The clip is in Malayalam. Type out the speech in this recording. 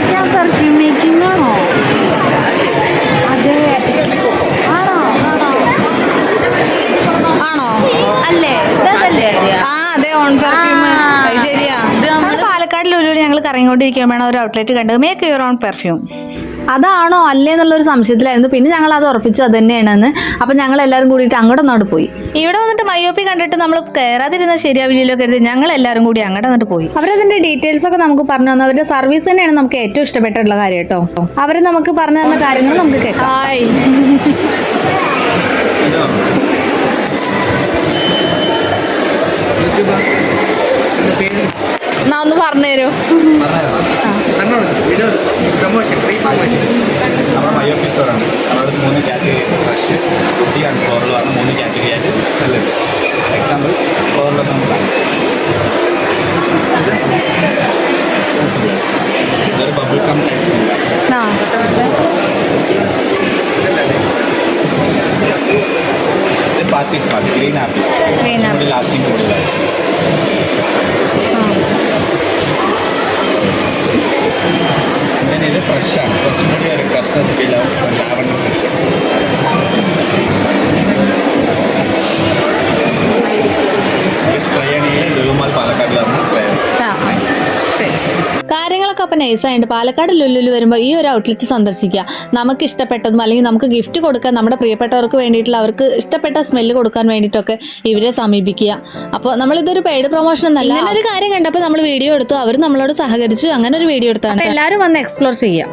മറ്റേ പെർഫ്യൂം മേക്കിംഗ് ആണോ? അതെ. ആണോ? ആണോ? അല്ലേ? ഇതല്ലേ? ആ അതെ ഓൺ പെർഫ്യൂം. ശരിയാ. ഇത് നമ്മൾ പാലക്കാട് ലുലുവിൽ ഞങ്ങൾ കറങ്ങിക്കൊണ്ടിരിക്കുമ്പോഴാണ് ഒരു ഔട്ട്ലെറ്റ് കണ്ടത്. മേക്ക് യുവർ ഓൺ പെർഫ്യൂം അതാണോ അല്ലേ എന്നുള്ളൊരു സംശയത്തിലായിരുന്നു. പിന്നെ ഞങ്ങൾ അത് ഉറപ്പിച്ചു അത് തന്നെയാണെന്ന്. അപ്പം ഞങ്ങൾ എല്ലാവരും കൂടിയിട്ട് അങ്ങോട്ട് അങ്ങോട്ട് പോയി. ഇവിടെ വന്നിട്ട് മയോപ്പി കണ്ടിട്ട് നമ്മൾ കയറാതിരുന്ന ശരിയാവില്ലല്ലോ കരുതി ഞങ്ങൾ എല്ലാവരും കൂടി അങ്ങോട്ട് വന്നിട്ട് പോയി. അവരതിന്റെ ഡീറ്റെയിൽസ് ഒക്കെ നമുക്ക് പറഞ്ഞു തന്നു. അവരുടെ സർവീസ് തന്നെയാണ് നമുക്ക് ഏറ്റവും ഇഷ്ടപ്പെട്ടിട്ടുള്ള കാര്യം കേട്ടോ. അവർ നമുക്ക് പറഞ്ഞു തന്ന കാര്യങ്ങൾ നമുക്ക് കേൾക്കാം. എന്നാ ഒന്ന് പറഞ്ഞുതരൂ നമ്മുടെ മയോപ്പി സ്റ്റോറാണ് നമ്മുടെ മൂന്ന് കാറ്റഗറി ഫ്രഷ് ടീ ആൻഡ് ഫ്ലോറിൽ പറഞ്ഞ മൂന്ന് കാറ്റഗറി ആയിട്ട് സ്മെല്ലുണ്ട് എക്സാമ്പിൾ ഫ്ലോറിലൊക്കെ നമുക്ക് ഇതൊരു ബബിൾ കം ടൈപ്പ് ഇത് party smart green apple. Lasting കൂടുതലാണ് സ്പ്രേ ആ ng ശരി കാര്യങ്ങളൊക്കെ അപ്പം നൈസായിട്ട് പാലക്കാട് ലുല്ലുൽ വരുമ്പോൾ ഈ ഒരു ഔട്ട്ലെറ്റ് സന്ദർശിക്കുക. നമുക്ക് ഇഷ്ടപ്പെട്ടതും അല്ലെങ്കിൽ നമുക്ക് ഗിഫ്റ്റ് കൊടുക്കാൻ നമ്മുടെ പ്രിയപ്പെട്ടവർക്ക് വേണ്ടിയിട്ടുള്ള അവർക്ക് ഇഷ്ടപ്പെട്ട സ്മെല്ല് കൊടുക്കാൻ വേണ്ടിയിട്ടൊക്കെ ഇവരെ സമീപിക്കുക. അപ്പോൾ നമ്മളിതൊരു പെയ്ഡ് പ്രൊമോഷൻ എന്നല്ല. അങ്ങനെ ഒരു കാര്യം കണ്ടപ്പോൾ നമ്മൾ വീഡിയോ എടുത്തു. അവർ നമ്മളോട് സഹകരിച്ചു. അങ്ങനെ ഒരു വീഡിയോ എടുത്താണ് എല്ലാവരും വന്ന് എക്സ്പ്ലോർ ചെയ്യാം.